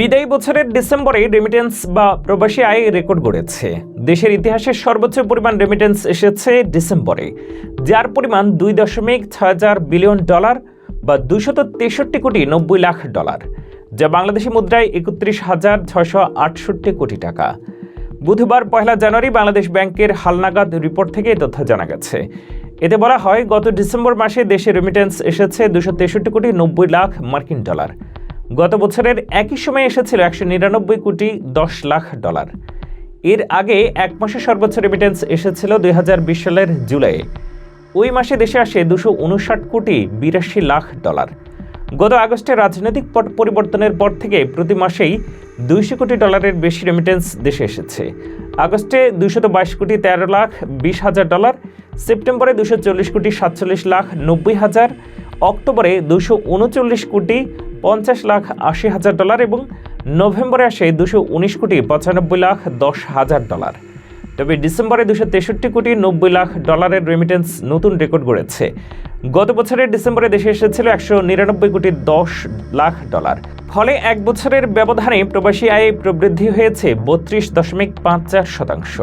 বিদায়ী বছরের ডিসেম্বরে রেমিটেন্স বা প্রবাসী আয় রেকর্ড গড়েছে। দেশের ইতিহাসের সর্বোচ্চ পরিমাণ রেমিটেন্স এসেছে ডিসেম্বরে, যার পরিমাণ দুই দশমিক হাজার বিলিয়ন ডলার বা দুশত তেষট্টি কোটি নব্বই লাখ ডলার, যা বাংলাদেশি মুদ্রায় একত্রিশ হাজার ছয়শো আটষট্টি কোটি টাকা। বুধবার পয়লা জানুয়ারি বাংলাদেশ ব্যাংকের হালনাগাদ রিপোর্ট থেকে এই তথ্য জানা গেছে। এতে বলা হয়, গত ডিসেম্বর মাসে দেশে রেমিটেন্স এসেছে দুশো তেষট্টি কোটি নব্বই লাখ মার্কিন ডলার। গত বছরের একই সময়ে এসেছিল একশো নিরানব্বই কোটি দশ লাখ ডলার। এর আগে এক মাসে সর্বোচ্চ রেমিটেন্স এসেছিল দুই হাজার বিশ সালের জুলাইয়ে ওই মাসে দেশে আসে দুশো উনষাট কোটি বিরাশি লাখ ডলার। গত আগস্টে রাজনৈতিক পট- পরিবর্তনের পর থেকে প্রতি মাসেই দুইশো কোটি ডলারের বেশি রেমিটেন্স দেশে এসেছে। আগস্টে দুইশত বাইশ কোটি তেরো লাখ বিশ হাজার ডলার, সেপ্টেম্বরে দুশো চল্লিশ কোটি সাতচল্লিশ লাখ নব্বই হাজার অক্টোবরে দুশো উনচল্লিশ কোটি পঞ্চাশ লাখ আশি হাজার ডলার এবং নভেম্বরে আসে দুশো উনিশ কোটি পঁচানব্বই লাখ দশ হাজার ডলার। তবে ডিসেম্বরে দুশো তেষট্টি কোটি নব্বই লাখ ডলারের রেমিটেন্স নতুন রেকর্ড গড়েছে। গত বছরের ডিসেম্বরে দেশে এসেছিল একশো নিরানব্বই কোটি দশ লাখ ডলার। ফলে এক বছরের ব্যবধানে প্রবাসী আয়ে প্রবৃদ্ধি হয়েছে বত্রিশ দশমিক পাঁচ চার শতাংশ।